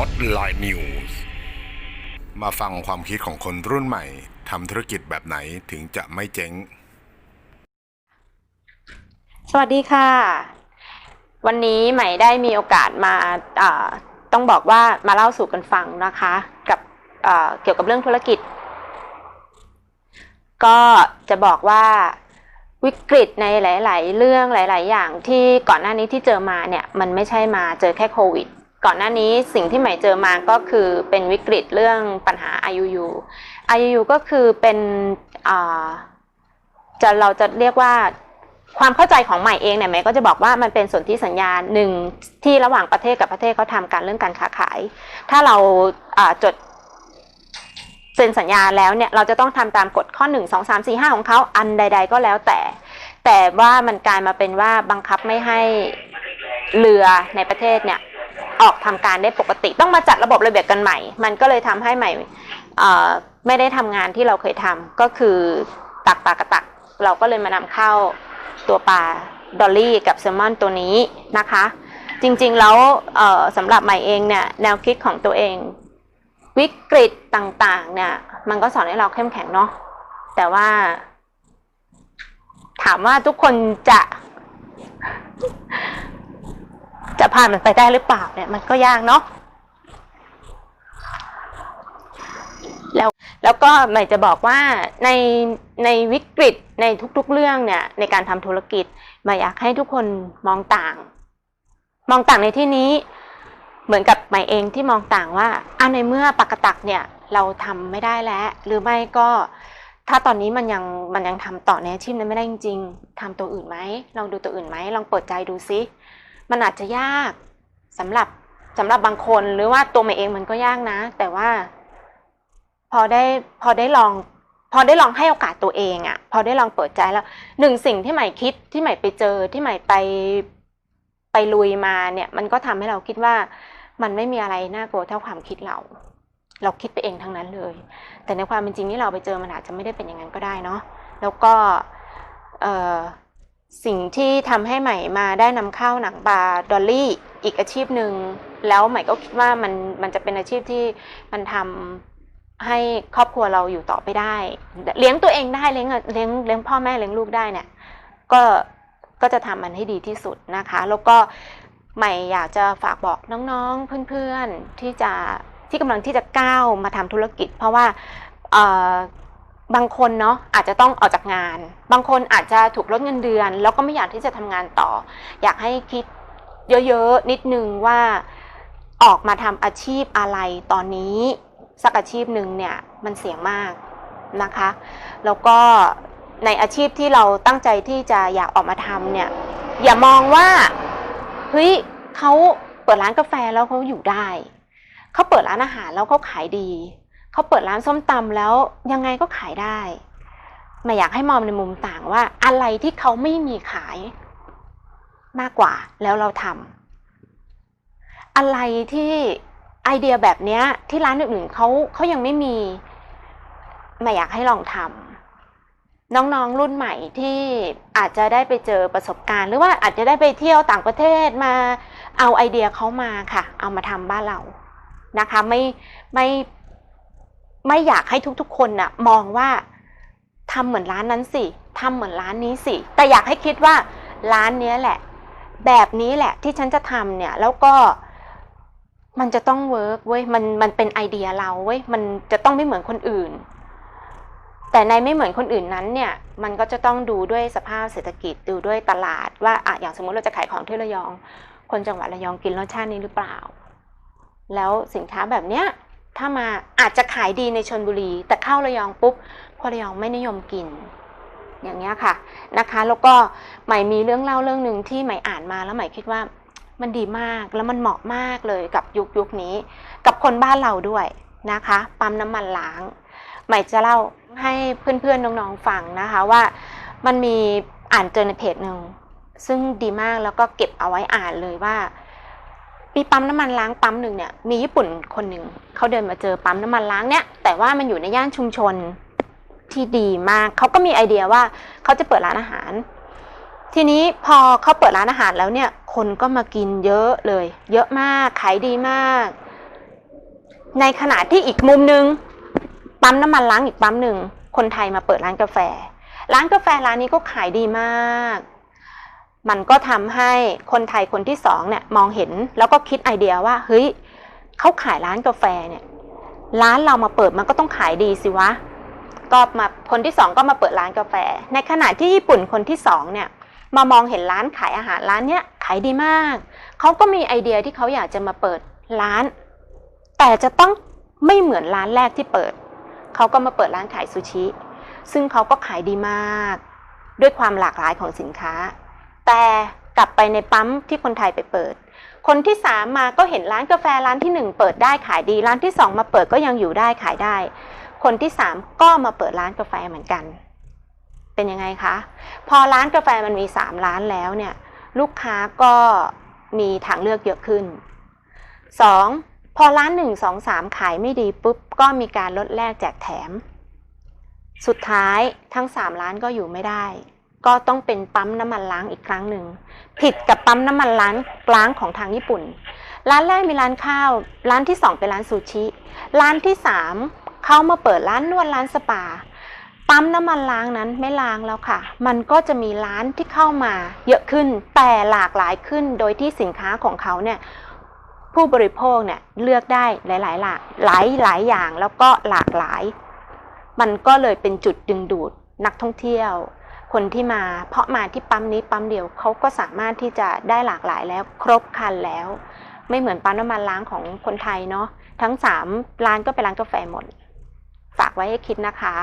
Hotline News มาฟังความคิดของคนรุ่นใหม่ทำธุรกิจแบบไหนถึงจะไม่เจ๊ง สวัสดีค่ะ วันนี้ใหม่ได้มีโอกาสมาต้องบอกว่ามาเล่าสู่กันฟังนะคะ กับเกี่ยวกับเรื่องธุรกิจ ก็จะบอกว่าวิกฤตในหลาย ๆ เรื่องหลาย ๆ อย่างที่ก่อนหน้านี้ที่เจอมาเนี่ย มันไม่ใช่มาเจอแค่โควิด ก่อนหน้านี้สิ่งที่ใหม่เจอมาก็คือเป็นวิกฤตเรื่องปัญหา IUU IUU ก็คือเป็นจะเราจะเรียกว่าความเข้าใจของใหม่เองเนี่ยใหม่ก็จะบอกว่ามันเป็นส่วนที่สัญญาหนึ่งที่ระหว่างประเทศกับประเทศเขาทำการเรื่องการค้าขาย ถ้าเราอ่าจดเซ็นสัญญาแล้วเนี่ยเราจะต้องทำตามกฎข้อ 1 2 3 4 5 ของเขาอันใด ๆ ก็แล้วแต่ แต่ว่ามันกลายมาเป็นว่าบังคับไม่ให้เรือในประเทศเนี่ย ออกทำการได้ปกติ ต้องมาจัดระบบระเบียบกันใหม่ มันก็เลยทำให้ใหม่ไม่ได้ทำงานที่เราเคยทำก็คือตักปลากระตัก เราก็เลยมานำเข้าตัวปลาดอลลี่กับแซลมอนตัวนี้นะคะ จริงๆแล้วสำหรับใหม่เองเนี่ยแนวคิดของตัวเอง วิกฤตต่างๆเนี่ยมันก็สอนให้เราเข้มแข็งเนาะแต่ว่า ถามว่าทุกคนจะ จะผ่านมันไปได้หรือเปล่าเนี่ยมันก็ยากเนาะแล้วแล้วก็ใหม่จะบอกว่าในในวิกฤตในทุกๆเรื่องเนี่ยในการทำธุรกิจใหม่อยากให้ทุกคนมองต่าง มองต่างในที่นี้เหมือนกับใหม่เองที่มองต่างว่าอะในเมื่อปากกตักเนี่ยเราทำไม่ได้แล้ว หรือไม่ก็ถ้าตอนนี้มันยังมันยังทำต่อในอาชีพนั้นไม่ได้จริงๆทำตัวอื่นไหมลองดูตัวอื่นไหมลองเปิดใจดูซิ มันอาจจะยากสำหรับสำหรับบางคนหรือว่าตัวใหม่เองมันก็ยากนะ แต่ว่า พอได้พอได้ลอง พอได้ลองให้โอกาสตัวเองอะ่ะ พอได้ลองเปิดใจแล้วหนึ่งสิ่งที่ใหม่คิดที่ใหม่ไปเจอที่ใหม่ไปไปลุยมาเนี่ย มันก็ทำให้เราคิดว่ามันไม่มีอะไรน่ากลัวเท่าความคิดเรา เราคิดไปเองทั้งนั้นเลย แต่ในความเป็นจริงที่เราไปเจอมันอาจจะไม่ได้เป็นอย่างนั้นก็ได้เนาะแล้วก็เออ สิ่งที่ทำให้ใหม่มาได้นำเข้าหนังปลาดอลลี่อีกอาชีพหนึ่งแล้วใหม่ก็คิดว่ามันมันจะเป็นอาชีพที่มันทำให้ครอบครัวเราอยู่ต่อไปได้ เลี้ยงตัวเองได้เลี้ยงเลี้ยงเลี้ยงพ่อแม่เลี้ยงลูกได้เนี่ยก็ก็จะทำมันให้ดีที่สุดนะคะ แล้วก็ใหม่อยากจะฝากบอกน้องๆเพื่อนๆที่จะที่กำลังที่จะก้าวมาทำธุรกิจ เพราะว่า บางคนเนาะอาจจะต้องออกจากงาน บางคนอาจจะถูกลดเงินเดือน แล้วก็ไม่อยากที่จะทำงานต่อ อยากให้คิดเยอะๆนิดนึงว่าออกมาทำอาชีพอะไรตอนนี้ สักอาชีพหนึ่งเนี่ยมันเสี่ยงมากนะคะ แล้วก็ในอาชีพที่เราตั้งใจที่จะอยากออกมาทำเนี่ย อย่ามองว่าเฮ้ยเขาเปิดร้านกาแฟแล้วเขาอยู่ได้เขาเปิดร้านอาหารแล้วเขาขายดี เขาเปิดร้านส้มตำแล้วยังไงก็ขายได้ไม่อยากให้มองในมุมต่างว่าอะไรที่เขาไม่มีขายมากกว่าแล้วเราทำอะไรที่ไอเดียแบบนี้ที่ร้านอื่นๆเขาเขายังไม่มีไม่อยากให้ลองทำน้องๆรุ่นใหม่ที่อาจจะได้ไปเจอประสบการณ์ หรือว่าอาจจะได้ไปเที่ยวต่างประเทศมาเอาไอเดียเขามาค่ะ เอามาทำบ้านเรานะคะ ไม่ไม่ ไม่อยากให้ทุกๆ คนน่ะมองว่าทำเหมือนร้านนั้นสิทำเหมือนร้านนี้สิ แต่อยากให้คิดว่าร้านเนี้ยแหละ แบบนี้แหละที่ฉันจะทำเนี่ย แล้วก็มันจะต้องเวิร์กเว้ยมันมันเป็นไอเดียเราเว้ยมันจะต้องไม่เหมือนคนอื่น แต่ในไม่เหมือนคนอื่นนั้นเนี่ย มันก็จะต้องดูด้วยสภาพเศรษฐกิจดูด้วยตลาด ว่าอะอย่างสมมติเราจะขายของที่ระยอง คนจังหวัดระยองกินรสชาตินี้หรือเปล่า แล้วสินค้าแบบเนี้ย ถ้ามาอาจจะขายดีในชนบุรี แต่เข้าระยองปุ๊บคนระยองไม่นิยมกิน อย่างเงี้ยค่ะนะคะ แล้วก็ใหม่มีเรื่องเล่าเรื่องหนึ่งที่ใหม่อ่านมาแล้วใหม่คิดว่ามันดีมากแล้วมันเหมาะมากเลยกับยุคยุคนี้ กับคนบ้านเราด้วยนะคะ ปั๊มน้ำมันล้าง ใหม่จะเล่าให้เพื่อนๆน้องๆฟังนะคะว่ามันมีอ่านเจอในเพจหนึ่งซึ่งดีมากแล้วก็เก็บเอาไว้อ่านเลยว่า มีปั๊มน้ำมันล้างปั๊มหนึ่งเนี่ยมีญี่ปุ่นคนหนึ่งเขาเดินมาเจอปั๊มน้ำมันล้างเนี่ยแต่ว่ามันอยู่ในย่านชุมชนที่ดีมากเขาก็มีไอเดียว่าเขาจะเปิดร้านอาหาร ทีนี้พอเขาเปิดร้านอาหารแล้วเนี่ย คนก็มากินเยอะเลย เยอะมากขายดีมาก ในขณะที่อีกมุมหนึ่งปั๊มน้ำมันล้างอีกปั๊มหนึ่งคนไทยมาเปิดร้านกาแฟ ร้านกาแฟร้านนี้ก็ขายดีมาก มันก็ทำให้คนไทยคนที่สองเนี่ยมองเห็นแล้วก็คิดไอเดียว่าเฮ้ยเขาขายร้านกาแฟเนี่ย ร้านเรามาเปิดมันก็ต้องขายดีสิวะก็มาคนที่สองก็มาเปิดร้านกาแฟ ในขณะที่ญี่ปุ่นคนที่สองเนี่ย มามองเห็นร้านขายอาหารร้านเนี้ยขายดีมากเขาก็มีไอเดียที่เขาอยากจะมาเปิดร้าน แต่จะต้องไม่เหมือนร้านแรกที่เปิดเขาก็มาเปิดร้านขายซูชิ ซึ่งเขาก็ขายดีมาก ด้วยความหลากหลายของสินค้า แต่กลับไปในปั๊มที่คนไทยไปเปิด คนที่สามมาก็เห็นร้านกาแฟร้านที่หนึ่งเปิดได้ขายดี ร้านที่สองมาเปิดก็ยังอยู่ได้ขายได้ คนที่สามก็มาเปิดร้านกาแฟเหมือนกัน เป็นยังไงคะ พอร้านกาแฟมันมีสามร้านแล้วเนี่ยลูกค้าก็มีทางเลือกเยอะขึ้นสองพอร้านหนึ่งสองสามขายไม่ดีปุ๊บก็มีการลดแลกแจกแถม สุดท้ายทั้งสามร้านก็อยู่ไม่ได้ ก็ต้องเป็นปั๊มน้ำมันล้างอีกครั้งหนึ่งผิดกับปั๊มน้ำมันล้างล้างของทางญี่ปุ่น ร้านแรกมีร้านข้าว ร้านที่สองเป็นร้านซูชิ ร้านที่สามเข้ามาเปิดร้านนวดร้านสปาปั๊มน้ำมันล้างนั้นไม่ล้างแล้วค่ะ มันก็จะมีร้านที่เข้ามาเยอะขึ้นแต่หลากหลายขึ้นโดยที่สินค้าของเขาเนี่ยผู้บริโภคเนี่ยเลือกได้หลายๆหลากหลายหลายอย่างแล้วก็หลากหลาย มันก็เลยเป็นจุดดึงดูดนักท่องเที่ยว คนที่มา เพราะมาที่ปั๊มนี้ปั๊มเดียวเขาก็สามารถที่จะได้หลากหลายแล้วครบคันแล้ว ไม่เหมือนปั๊มน้ำมันล้างของคนไทยเนาะทั้งสามร้านก็เป็นร้านกาแฟหมด ฝากไว้ให้คิดนะคะ